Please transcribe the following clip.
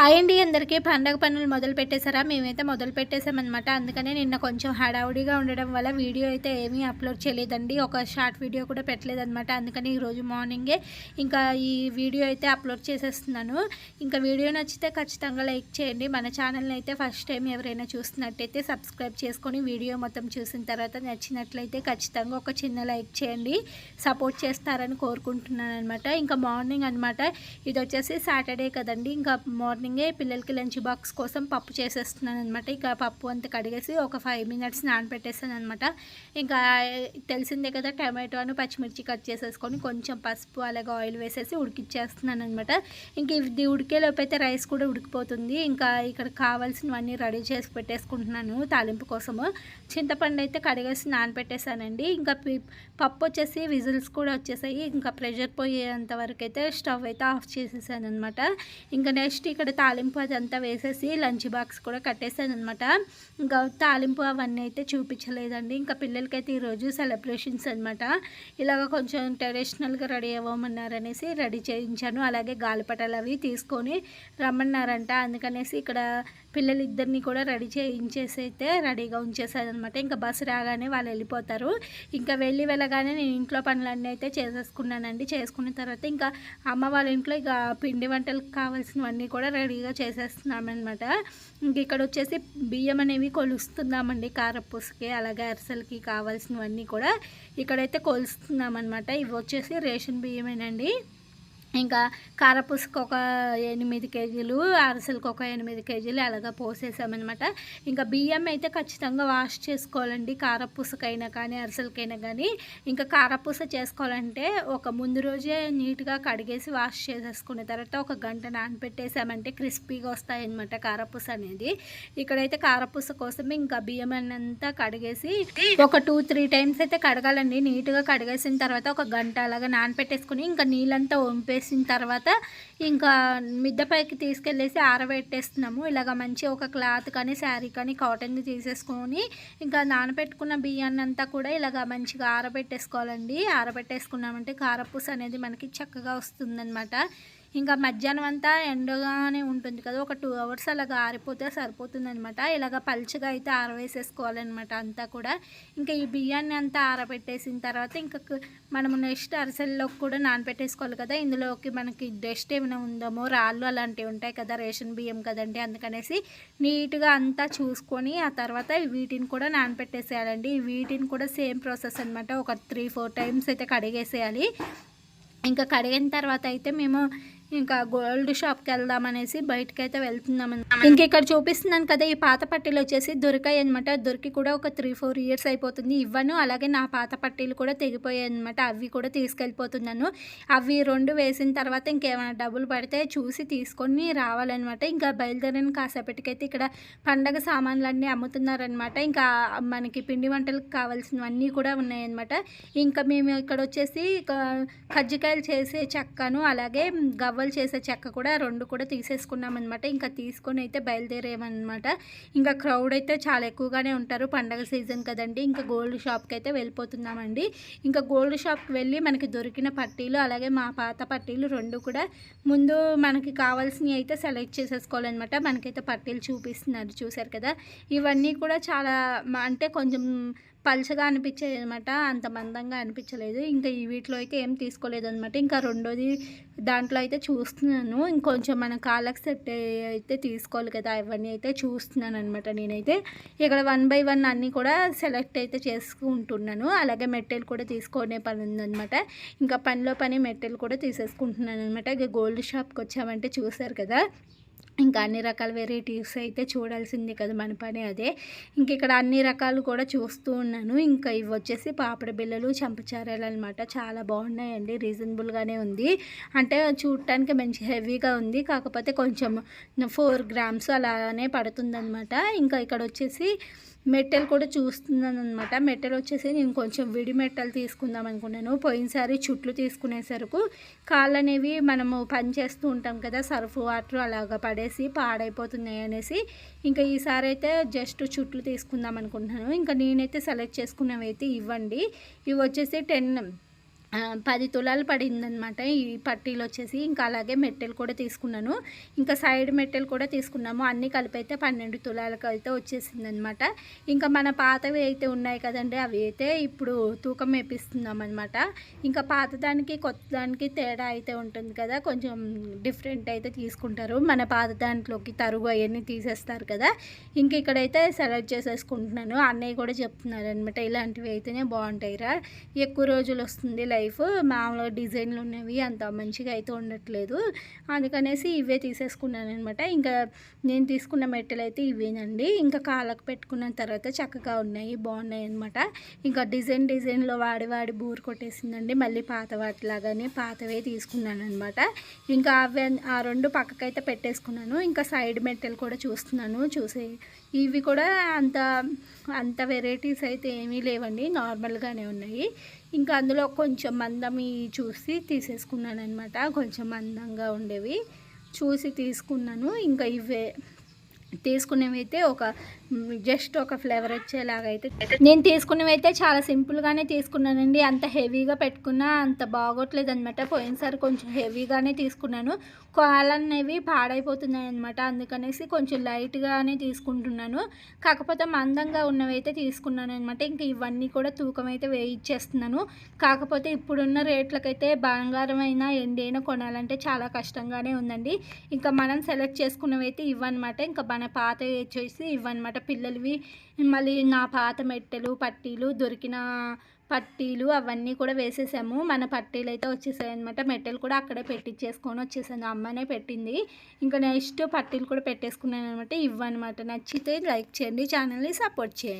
Hi అండి అందరికీ పండగ పనులు మొదలు పెట్టేశారా? మేమైతే మొదలు పెట్టేసామన్నమాట అందుకనే నిన్న కొంచెం హడావుడిగా ఉండడం వల్ల వీడియో అయితే ఏమీ అప్లోడ్ చేయలేదండి. ఒక షార్ట్ వీడియో కూడా పెట్టలేదన్నమాట. అందుకని ఈరోజు మార్నింగే ఇంకా ఈ వీడియో అయితే అప్లోడ్ చేసేస్తున్నాను. ఇంకా వీడియో నచ్చితే ఖచ్చితంగా లైక్ చేయండి. మన ఛానల్ని అయితే ఫస్ట్ టైం ఎవరైనా చూస్తున్నట్టయితే సబ్స్క్రైబ్ చేసుకొని వీడియో మొత్తం చూసిన తర్వాత నచ్చినట్లయితే ఖచ్చితంగా ఒక చిన్న లైక్ చేయండి. సపోర్ట్ చేస్తారని కోరుకుంటున్నాను అనమాట ఇంకా మార్నింగ్ అనమాట ఇది వచ్చేసి సాటర్డే కదండి. ఇంకా మార్నింగ్ పిల్లలకి లంచ్ బాక్స్ కోసం పప్పు చేసేస్తున్నాను అనమాట ఇక పప్పు అంతా కడిగేసి ఒక ఫైవ్ మినిట్స్ నానబెట్టేస్తాను అనమాట ఇంకా తెలిసిందే కదా టమాటోను పచ్చిమిర్చి కట్ చేసేసుకొని కొంచెం పసుపు అలాగే ఆయిల్ వేసేసి ఉడికిచ్చేస్తున్నాను అనమాట ఇంక ఇది ఉడికేలోపైతే అయితే రైస్ కూడా ఉడికిపోతుంది. ఇంకా ఇక్కడ కావాల్సినవన్నీ రెడీ చేసి పెట్టేసుకుంటున్నాను తాలింపు కోసము. చింతపండు అయితే కడిగేసి నానబెట్టేసానండి. ఇంకా పప్పు వచ్చేసి విజిల్స్ కూడా వచ్చేసాయి. ఇంకా ప్రెషర్ పోయేంత వరకు అయితే స్టవ్ అయితే ఆఫ్ చేసేసాను అనమాట ఇంకా నెక్స్ట్ ఇక్కడ తాలింపు అదంతా వేసేసి లంచ్ బాక్స్ కూడా కట్టేసాను అనమాట ఇంకా తాలింపు అవన్నీ అయితే చూపించలేదండి. ఇంకా పిల్లలకైతే ఈరోజు సెలబ్రేషన్స్ అనమాట ఇలాగ కొంచెం ట్రెడిషనల్గా రెడీ అవ్వమన్నారనేసి రెడీ చేయించాను. అలాగే గాలిపటాలు అవి తీసుకొని రమ్మన్నారంట. అందుకనేసి ఇక్కడ పిల్లలిద్దరిని కూడా రెడీ చేయించేసి అయితే రెడీగా ఉంచేసాను అనమాట ఇంకా బస్సు రాగానే వాళ్ళు వెళ్ళిపోతారు. ఇంకా వెళ్ళి వెళ్ళగానే నేను ఇంట్లో పనులన్నీ అయితే చేసేసుకున్నానండి. చేసుకున్న తర్వాత ఇంకా అమ్మ వాళ్ళ ఇంట్లో ఇక పిండి వంటలకు కావాల్సినవన్నీ కూడా రెడీగా చేసేస్తున్నామన్నమాట. ఇంక ఇక్కడ వచ్చేసి బియ్యం అనేవి కొలుస్తున్నామండి కారపూసకి అలాగే అరిసెలకి కావాల్సినవన్నీ కూడా ఇక్కడైతే కొలుస్తున్నామన్నమాట. ఇవి వచ్చేసి రేషన్ బియ్యమేనండి. ఇంకా కారపూసకు ఒక ఎనిమిది కేజీలు అరసలకు ఒక ఎనిమిది కేజీలు అలాగా పోసేసామన్నమాట. ఇంకా బియ్యం అయితే ఖచ్చితంగా వాష్ చేసుకోవాలండి కారపూసకైనా కానీ అరసలకైనా కానీ. ఇంకా కారపూస చేసుకోవాలంటే ఒక ముందు రోజే నీట్గా కడిగేసి వాష్ చేసేసుకున్న తర్వాత ఒక గంట నానపెట్టేసామంటే క్రిస్పీగా వస్తాయన్నమాట కారపూస అనేది. ఇక్కడైతే కారపూస కోసం ఇంకా బియ్యం అంతా కడిగేసి ఒక టూ త్రీ టైమ్స్ అయితే కడగాలండి. నీట్గా కడిగేసిన తర్వాత ఒక గంట అలాగా నానపెట్టేసుకుని ఇంకా నీళ్ళంతా వంపేసి వేసిన తర్వాత ఇంకా మిద్దపైకి తీసుకెళ్ళేసి ఆరబెట్టేస్తున్నాము. ఇలాగ మంచి ఒక క్లాత్ కానీ శారీ కానీ కాటన్ తీసేసుకొని ఇంకా నానబెట్టుకున్న బియ్యాన్ని అంతా కూడా ఇలాగ మంచిగా ఆరబెట్టేసుకోవాలండి. ఆరబెట్టేసుకున్నామంటే కారపూస అనేది మనకి చక్కగా వస్తుందన్నమాట. ఇంకా మధ్యాహ్నం అంతా ఎండగానే ఉంటుంది కదా ఒక టూ అవర్స్ అలాగా ఆరిపోతే సరిపోతుందనమాట ఇలాగ పల్చగా అయితే ఆరవేసేసుకోవాలన్నమాట అంతా కూడా. ఇంకా ఈ బియ్యాన్ని అంతా ఆరబెట్టేసిన తర్వాత ఇంకా మనము నెక్స్ట్ అరిసెల్లోకి కూడా నానబెట్టేసుకోవాలి కదా ఇందులోకి మనకి డస్ట్ ఏమైనా ఉందామో రాళ్ళు అలాంటివి ఉంటాయి కదా రేషన్ బియ్యం కదండి అందుకనేసి నీట్గా అంతా చూసుకొని ఆ తర్వాత వీటిని కూడా నానబెట్టేసేయాలండి. వీటిని కూడా సేమ్ ప్రాసెస్ అనమాట ఒక త్రీ ఫోర్ టైమ్స్ అయితే కడిగేసేయాలి. ఇంకా కడిగిన తర్వాత అయితే మేము ఇంకా గోల్డ్ షాప్కి వెళ్దామనేసి బయటకి అయితే వెళ్తున్నాం ఇంక ఇక్కడ చూపిస్తున్నాను కదా ఈ పాత పట్టీలు వచ్చేసి దొరికాయి అనమాట దొరికి కూడా ఒక త్రీ ఫోర్ ఇయర్స్ అయిపోతుంది. ఇవ్వను అలాగే నా పాత పట్టీలు కూడా తెగిపోయాయి అనమాట అవి కూడా తీసుకెళ్ళిపోతున్నాను. అవి రెండు వేసిన తర్వాత ఇంకేమైనా డబ్బులు పడితే చూసి తీసుకొని రావాలన్నమాట. ఇంకా బయలుదేరిన కాసేపటికైతే ఇక్కడ పండగ సామాన్లన్నీ అమ్ముతున్నారనమాట ఇంకా మనకి పిండి వంటలకు కావాల్సినవన్నీ కూడా ఉన్నాయన్నమాట. ఇంకా మేము ఇక్కడ వచ్చేసి కజ్జికాయలు చేసే చెక్కను అలాగే గవ్వ గవ్వలు చేసే చెక్క కూడా రెండు కూడా తీసేసుకున్నాం అనమాట ఇంకా తీసుకొని అయితే బయలుదేరేమన్నమాట. ఇంకా క్రౌడ్ అయితే చాలా ఎక్కువగానే ఉంటారు. పండగ సీజన్ కదండి. ఇంకా గోల్డ్ షాప్కి అయితే వెళ్ళిపోతున్నామండి. ఇంకా గోల్డ్ షాప్కి వెళ్ళి మనకి దొరికిన పట్టీలు అలాగే మా పాత పట్టీలు రెండు కూడా ముందు మనకి కావాల్సినవి అయితే సెలెక్ట్ చేసేసుకోవాలన్నమాట. మనకైతే పట్టీలు చూపిస్తున్నారు. చూసారు కదా? ఇవన్నీ కూడా చాలా అంటే కొంచెం పలుచగా అనిపించేది అనమాట. అంత మందంగా అనిపించలేదు. ఇంకా ఈ వీటిలో అయితే ఏం తీసుకోలేదు అనమాట. ఇంకా రెండోది దాంట్లో అయితే చూస్తున్నాను. ఇంకొంచెం మన కాళ్ళకి సెట్ అయితే తీసుకోవాలి కదా అవన్నీ అయితే చూస్తున్నాను అనమాట నేనైతే. ఇక్కడ వన్ బై వన్ అన్నీ కూడా సెలెక్ట్ అయితే చేసుకుంటున్నాను. అలాగే మెట్టెలు కూడా తీసుకునే పని ఉందనమాట ఇంకా పనిలో పని మెట్టెలు కూడా తీసేసుకుంటున్నాను అనమాట. ఇక గోల్డ్ షాప్కి వచ్చామంటే చూసారు కదా. ఇంకా అన్ని రకాల వెరైటీస్ అయితే చూడాల్సిందే కదా మన పని అదే. ఇంక ఇక్కడ అన్ని రకాలు కూడా చూస్తూ ఉన్నాను. ఇంకా ఇవి వచ్చేసి పాపడ బిల్లలు చంపచారాలు అనమాట చాలా బాగున్నాయండి. రీజనబుల్గానే ఉంది. అంటే చూడటానికి మంచి హెవీగా ఉంది. కాకపోతే కొంచెం ఫోర్ గ్రామ్స్ అలానే పడుతుందనమాట ఇంకా ఇక్కడ వచ్చేసి మెట్టెలు కూడా చూస్తున్నాను అనమాట మెట్టెలు వచ్చేసి నేను కొంచెం విడి మెట్టలు తీసుకుందాం అనుకున్నాను. పోయినసారి చుట్లు తీసుకునేసరికి కాళ్ళు అనేవి మనము పని చేస్తూ ఉంటాం కదా సర్ఫ్ వాటర్ అలాగా పడేసి పాడైపోతున్నాయి అనేసి. ఇంకా ఈసారి అయితే జస్ట్ చుట్లు తీసుకుందాం అనుకుంటున్నాను. ఇంకా నేనైతే సెలెక్ట్ చేసుకున్నవి అయితే ఇవ్వండి. ఇవి వచ్చేసి టెన్ పది తులాలు పడిందనమాట ఈ పట్టీలు వచ్చేసి. ఇంకా అలాగే మెట్టెలు కూడా తీసుకున్నాను. ఇంకా సైడ్ మెట్టెలు కూడా తీసుకున్నాము. అన్నీ కలిపి అయితే పన్నెండు తులాలకు అయితే వచ్చేసింది అనమాట ఇంకా మన పాతవి అయితే ఉన్నాయి కదండి అవి అయితే ఇప్పుడు తూకం వేపిస్తున్నాం అనమాట ఇంకా పాత దానికి కొత్త దానికి తేడా అయితే ఉంటుంది కదా. కొంచెం డిఫరెంట్ అయితే తీసుకుంటారు. మన పాత దాంట్లోకి తరుగు అవన్నీ తీసేస్తారు కదా. ఇంక ఇక్కడైతే సెలెక్ట్ చేసేసుకుంటున్నాను. అన్నయ్య కూడా చెప్తున్నారు అనమాట ఇలాంటివి అయితేనే బాగుంటాయిరా. ఎక్కువ రోజులు వస్తుంది లైఫ్ మామూలుగా డిజైన్లు ఉన్నవి అంత మంచిగా అయితే ఉండట్లేదు. అందుకనేసి ఇవే తీసేసుకున్నాను అనమాట ఇంకా నేను తీసుకున్న మెట్టెలు అయితే ఇవేనండి. ఇంకా కాళ్ళకు పెట్టుకున్న తర్వాత చక్కగా ఉన్నాయి బాగున్నాయి అనమాట ఇంకా డిజైన్ డిజైన్లో వాడి వాడి బూరు కొట్టేసిందండి. మళ్ళీ పాత వాటిలాగానే పాతవే తీసుకున్నాను అనమాట ఇంకా అవి ఆ రెండు పక్కకైతే పెట్టేసుకున్నాను. ఇంకా సైడ్ మెట్టెలు కూడా చూస్తున్నాను చూసే ఇవి కూడా అంత అంత వెరైటీస్ అయితే ఏమీ లేవండి. నార్మల్గానే ఉన్నాయి. ఇంకా అందులో కొంచెం మందమి చూసి తీసేసుకున్నాను అనమాట కొంచెం మందంగా ఉండేవి. చూసి తీసుకున్నాను. ఇంకా ఇవే తీసుకునేవి అయితే ఒక జస్ట్ ఒక ఫ్లేవర్ వచ్చేలాగా అయితే నేను తీసుకున్నవి అయితే చాలా సింపుల్గానే తీసుకున్నానండి. అంత హెవీగా పెట్టుకున్నా అంత బాగోట్లేదు అనమాట పోయినసారి కొంచెం హెవీగానే తీసుకున్నాను. కాలనేవి పాడైపోతున్నాయి అనమాట అందుకనేసి కొంచెం లైట్గానే తీసుకుంటున్నాను. కాకపోతే మందంగా ఉన్నవి అయితే తీసుకున్నాను అనమాట ఇంకా ఇవన్నీ కూడా తూకం అయితే వేయించేస్తున్నాను కాకపోతే ఇప్పుడున్న రేట్లకైతే బంగారం అయినా ఎండి అయినా కొనాలంటే చాలా కష్టంగానే ఉందండి. ఇంకా మనం సెలెక్ట్ చేసుకున్నవి అయితే ఇవన్నమాట ఇంకా మన పాత వచ్చేసి ఇవన్నమాట పిల్లలవి. మళ్ళీ నా పాత మెట్టెలు పట్టీలు దొరికిన పట్టీలు అవన్నీ కూడా వేసేసాము. మన పట్టీలు అయితే వచ్చేసాయి అనమాట మెట్టెలు కూడా అక్కడే పెట్టించేసుకొని వచ్చేసాను. అమ్మనే పెట్టింది. ఇంకా నెక్స్ట్ పట్టీలు కూడా పెట్టేసుకున్నాను అనమాట ఇవ్వనమాట నచ్చితే లైక్ చేయండి. ఛానల్ని సపోర్ట్ చేయండి.